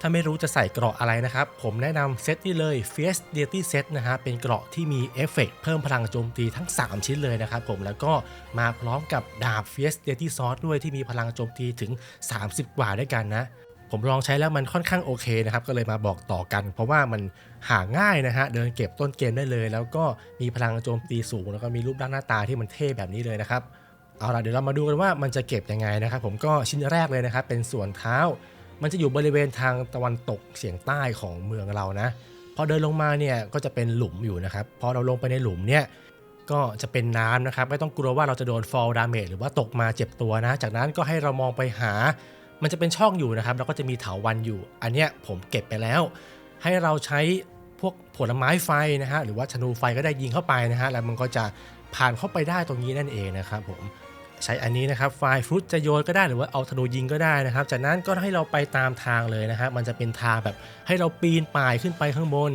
ถ้าไม่รู้จะใส่เกราะอะไรนะครับ ผมแนะนำเซตนี้เลย Fierce Deity Set นะฮะเป็นเกราะที่มีเอฟเฟกต์เพิ่มพลังโจมตีทั้ง 3 ชิ้นเลยนะครับผมแล้วก็มาพร้อมกับดาบ Fierce Deity Sword ด้วยที่มีพลังโจมตีถึง 30 กว่าด้วยกันนะผมลองใช้แล้วมันค่อนข้างโอเคนะครับ ก็เลยมาบอกต่อกัน เพราะว่ามันหาง่ายนะฮะ เดินเก็บต้นเกมได้เลย แล้วก็มีพลังโจมตีสูง แล้วก็มีรูปร่างหน้าตาที่มันเท่แบบนี้เลยนะครับ เอาล่ะเดี๋ยวเรามาดูกันว่ามันจะเก็บยังไงนะครับ ผมก็ชิ้นแรกเลยนะครับ เป็นส่วนเท้า มันจะอยู่บริเวณทางตะวันตกเฉียงใต้ของเมืองเรานะ พอเดินลงมาเนี่ยก็จะเป็นหลุมอยู่นะครับ พอเราลงไปในหลุมเนี่ยก็จะเป็นน้ำนะครับ ไม่ต้องกลัวว่าเราจะโดน fall damage หรือว่าตกมาเจ็บตัวนะ จากนั้นก็ให้เรามองไปหา มันจะเป็นช่องอยู่นะครับ แล้วก็จะมีเถาวันอยู่ อันเนี้ยผมเก็บไปแล้ว ให้เราใช้พวกผลไม้ไฟนะฮะ หรือว่าธนูไฟก็ได้ยิงเข้าไปนะฮะ แล้วมันก็จะผ่านเข้าไปได้ตรงนี้นั่นเองนะครับผม ใช้อันนี้นะครับไฟฟรุตจะโยนก็ได้หรือว่าเอาธนูยิงก็ได้นะครับ จากนั้นก็ให้เราไปตามทางเลยนะฮะมันจะเป็นทางแบบให้เราปีนป่ายขึ้นไปข้างบน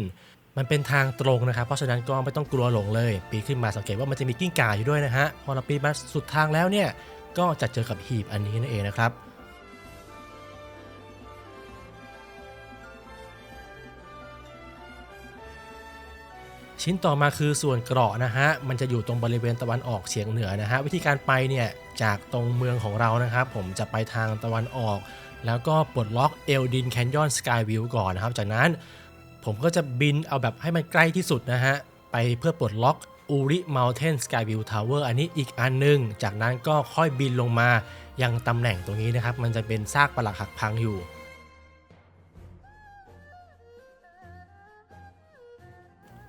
มันเป็นทางตรงนะครับ เพราะฉะนั้นก็ไม่ต้องกลัวหลงเลย ปีนขึ้นมาสังเกตว่ามันจะมีกิ้งก่าอยู่ด้วยนะฮะพอเราปีนมาสุดทางแล้วเนี่ยก็จะเจอกับหีบอันนี้นั่นเองนะครับ ชิ้นต่อมาคือส่วนเกราะนะฮะ มันจะอยู่ตรงบริเวณตะวันออกเฉียงเหนือนะฮะ วิธีการไปเนี่ยจากตรงเมืองของเรานะครับ ผมจะไปทางตะวันออก แล้วก็ปลดล็อกเอลดินแคนยอนสกายวิวก่อนนะครับ จากนั้นผมก็จะบินเอาแบบให้มันใกล้ที่สุดนะฮะ ไปเพื่อปลดล็อกอูริเมลเทนสกายวิวทาวเวอร์อันนี้อีกอันหนึง จากนั้นก็ค่อยบินลงมายังตำแหน่งตรงนี้นะครับ มันจะเป็นซากปรักหักพังอยู่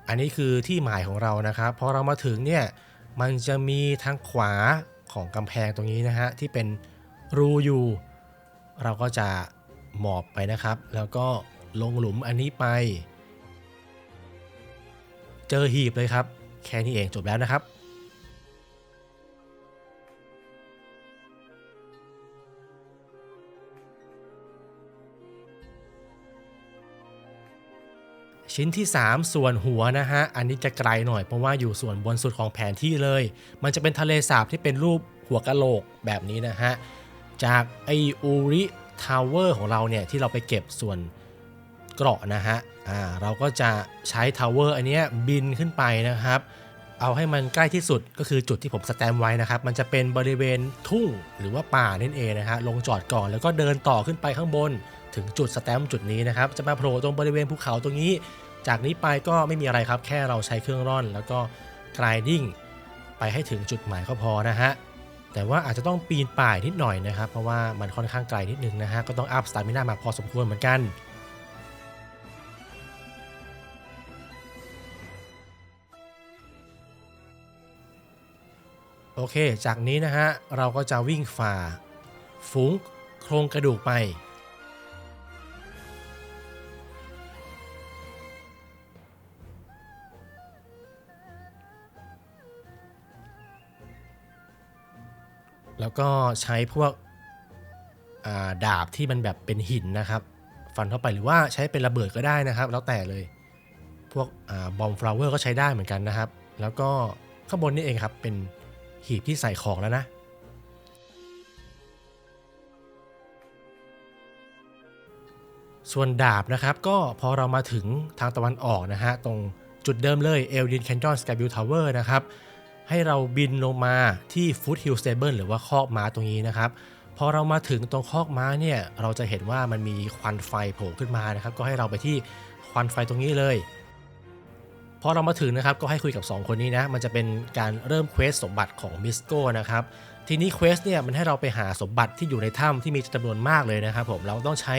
อันนี้คือที่หมายของเรานะครับพอเรามาถึงเนี่ยมันจะมีทางขวาของกำแพงตรงนี้นะฮะที่เป็นรูอยู่ เราก็จะหมอบไปนะครับ แล้วก็ลงหลุมอันนี้ไป เจอหีบเลยครับ แค่นี้เองจบแล้วนะครับ ชิ้นที่ 3 ส่วนหัวนะฮะ อันนี้จะไกลหน่อยเพราะว่าอยู่ส่วนบนสุดของแผนที่เลย มันจะเป็นทะเลสาบที่เป็นรูปหัวกะโหลกแบบนี้นะฮะ จากไออูริทาวเวอร์ของเราเนี่ยที่เราไปเก็บส่วนเกราะนะฮะ อ่า เราก็จะใช้ทาวเวอร์อันเนี้ยบินขึ้นไปนะครับ เอาให้มันใกล้ที่สุดก็คือจุดที่ผมสแตมไว้นะครับ มันจะเป็นบริเวณทุ่งหรือว่าป่านั่นเองนะฮะ ลงจอดก่อนแล้วก็เดินต่อขึ้นไปข้างบนถึงจุดสแตมป์จุดนี้นะครับ จะมาโผล่ตรงบริเวณภูเขาตรงนี้ จากนี้ไปก็ไม่มีอะไรครับ แค่เราใช้เครื่องร่อน แล้วก็กรายดิ้งไปให้ถึงจุดหมายก็พอนะฮะ แต่ว่าอาจจะต้องปีนป่ายนิดหน่อยนะครับ เพราะว่ามันค่อนข้างไกลนิดนึงนะฮะ ก็ต้องอัพสตามิน่ามาพอสมควรเหมือนกันโอเค จากนี้นะฮะ เราก็จะวิ่งฝ่าฝูงโครงกระดูกไป แล้วก็ใช้พวกาดาบที่มันแบบเป็นหินนะครับ ฟันเข้าไปหรือว่าใช้เป็นระเบิดก็ได้นะครับ แล้วแต่เลยพวกบอมฟลาวเวอร์ก็ใช้ได้เหมือนกันนะครับ แล้วก็ข้างบนนี่เองครับเป็นหีบที่ใส่ของแล้วนะส่วนดาบนะครับก็พอเรามาถึงทางตะวันออกนะฮะ ตรงจุดเดิมเลยเอลดินแคนยอนสกายบิลทาวเวอร์นะครับ ให้เราบินลงมาที่ฟุตฮิลสเตเบิลหรือว่าคอกม้าตรงนี้นะครับพอเรามาถึงตรงคอกม้าเนี่ยเราจะเห็นว่ามันมีควันไฟโผล่ขึ้นมานะครับ ก็ให้เราไปที่ควันไฟตรงนี้เลยพอเรามาถึงนะครับก็ให้คุยกับ 2 คนนี้นะมันจะเป็นการเริ่มเควสสมบัติของมิสโก้นะครับทีนี้เควสเนี่ยมันให้เราไปหาสมบัติที่อยู่ในถ้ำที่มีจำนวนมากเลยนะครับ ผมเราต้องใช้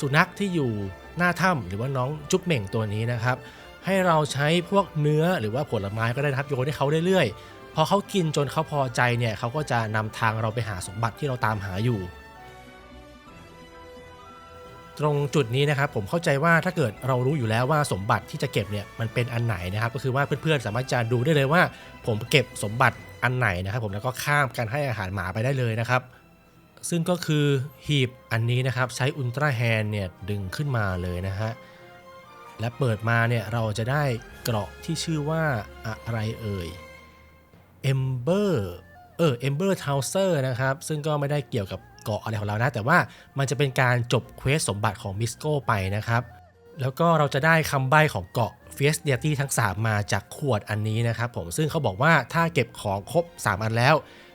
สุนัขที่อยู่หน้าถ้ำหรือว่าน้องจุ๊บเหม่งตัวนี้นะครับ ให้เราใช้พวกเนื้อหรือว่าผลไม้ก็ได้นะครับโยนให้เขาเรื่อยๆ พอเขากินจนเขาพอใจเนี่ยเขาก็จะนำทางเราไปหาสมบัติที่เราตามหาอยู่ ตรงจุดนี้นะครับผมเข้าใจว่าถ้าเกิดเรารู้อยู่แล้วว่าสมบัติที่จะเก็บเนี่ยมันเป็นอันไหนนะครับ ก็คือว่าเพื่อนๆสามารถจะดูได้เลยว่า ผมเก็บสมบัติอันไหนนะครับ ผมแล้วก็ข้ามการให้อาหารหมาไปได้เลยนะครับซึ่งก็คือหีบอันนี้นะครับใช้อุลตร้าแฮนเนี่ยดึงขึ้นมาเลยนะฮะ และเปิดมาเนี่ยเราจะได้เกราะที่ชื่อว่าอะไรเอ่ย Ember เออ Ember t o u s e r นะครับ ซึ่งก็ไม่ได้เกี่ยวกับเกาะอะไรของเรานะ แต่ว่ามันจะเป็นการจบเควสสมบัติของมิสโก้ไปนะครับ แล้วก็เราจะได้คำใบ้ของเกาะ f i e s d e t y ทั้ง 3 มาจากขวดอันนี้นะครับผม ซึ่งเขาบอกว่าถ้าเก็บของครบ 3 อันแล้ว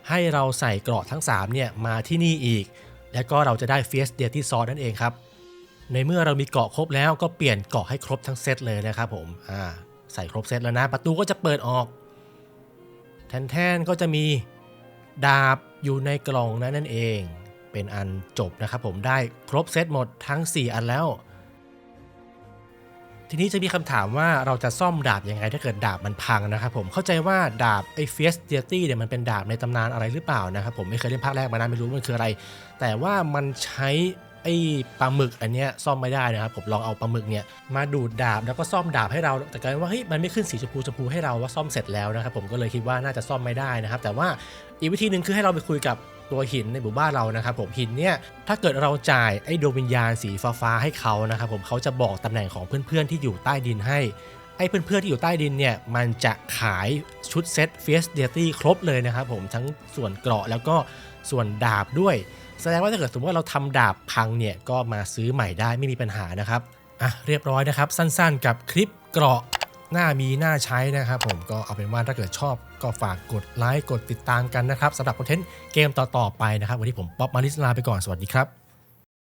ให้เราใส่เกราะทั้ง 3 เนี่ยมาที่นี่อีก แล้วก็เราจะได้ f i e s d e t y Sword นั่นเองครับ ในเมื่อเรามีเกาะครบแล้วก็เปลี่ยนเกาะให้ครบทั้งเซตเลยนะครับผมอ่าใส่ครบเซตแล้วนะ ประตูก็จะเปิดออกแทนๆก็จะมีดาบอยู่ในกล่องนั้นนั่นเอง เป็นอันจบนะครับผมได้ครบเซตหมดทั้ง 4 อันแล้ว ทีนี้จะมีคำถามว่าเราจะซ่อมดาบยังไงถ้าเกิดดาบมันพังนะครับผมเข้าใจว่าดาบไอเฟียสเดียตี้เนี่ยมันเป็นดาบในตำนานอะไรหรือเปล่านะครับผมไม่เคยเล่นภาคแรกมานานไม่รู้มันคืออะไร แต่ว่ามันใช้ ไอ้ปลาหมึกอันเนี้ยซ่อมไม่ได้นะครับผมลองเอาปลาหมึกเนี่ยมาดูดดาบแล้วก็ซ่อมดาบให้เรา แต่กลายเป็นว่าเฮ้ยมันไม่ขึ้นสีชมพูชมพูให้เราว่าซ่อมเสร็จแล้วนะครับผมก็เลยคิดว่าน่าจะซ่อมไม่ได้นะครับ แต่ว่าอีกวิธีหนึ่งคือให้เราไปคุยกับตัวหินในหมู่บ้านเรานะครับผมหินเนี่ยถ้าเกิดเราจ่ายไอ้ดวงวิญญาณสีฟ้าๆให้เขานะครับผมเขาจะบอกตำแหน่งของเพื่อนๆที่อยู่ใต้ดินให้ไอ้เพื่อนๆที่อยู่ใต้ดินเนี่ยมันจะขายชุดเซตเฟียสเดียตี้ครบเลยนะครับผมทั้งส่วนเกราะแล้วก็ส่วนดาบด้วย แสดงว่าถ้าเกิดสมมติว่าเราทำดาบพังเนี่ยก็มาซื้อใหม่ได้ไม่มีปัญหานะครับอะเรียบร้อยนะครับ สั้นๆ กับคลิปเกราะหน้ามีหน้าใช้นะครับ ผมก็เอาเป็นว่าถ้าเกิดชอบก็ฝากกดไลค์กดติดตามกันนะครับสำหรับคอนเทนต์เกมต่อๆไปนะครับ วันนี้ผมป๊อปมาริสลาไปก่อนสวัสดีครับ